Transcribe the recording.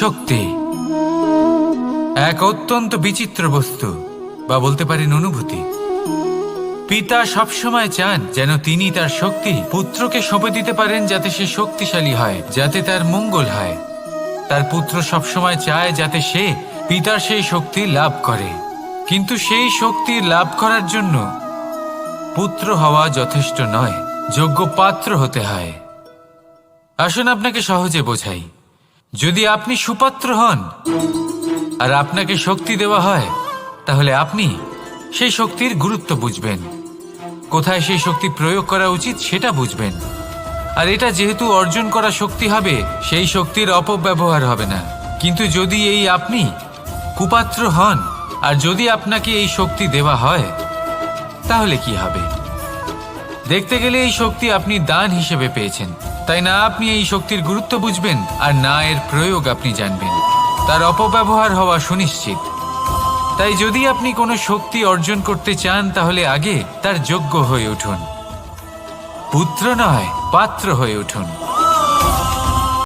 শক্তি। এক অত্যন্ত বিচিত্র বস্তু, বা বলতে পারেন অনুভূতি। পিতা সবসময় চান যেন তিনি তার শক্তি পুত্রকে সঁপে দিতে পারেন যাতে সে শক্তিশালী হয়, যাতে তার মঙ্গল হয়। তার পুত্র সবসময় চায় যাতে সে পিতার সেই শক্তি লাভ করে। কিন্তু সেই শক্তি লাভ করার জন্য পুত্র হওয়া যথেষ্ট নয়, যোগ্য পাত্র হতে হয়। আসুন আপনাকে সহজে বোঝাই। যদি আপনি সুপাত্র হন আর আপনাকে শক্তি দেওয়া হয়, তাহলে আপনি সেই শক্তির গুরুত্ব বুঝবেন। কোথায় সেই শক্তি প্রয়োগ করা উচিত সেটা বুঝবেন। আর এটা যেহেতু অর্জন করা শক্তি হবে, সেই শক্তির অপব্যবহার হবে না। কিন্তু যদি এই আপনি কুপাত্র হন আর যদি আপনাকে এই শক্তি দেওয়া হয়, তাহলে কি হবে? দেখতে গেলে এই শক্তি আপনি দান হিসেবে পেয়েছেন। তাই না আপনি এই শক্তির গুরুত্ব বুঝবেন আর না এর প্রয়োগ আপনি জানবেন। তার অপব্যবহার হওয়া সুনিশ্চিত। তাই যদি আপনি কোনো শক্তি অর্জন করতে চান তাহলে আগে তার যোগ্য হয়ে উঠুন। পুত্র নয়, পাত্র হয়ে উঠুন।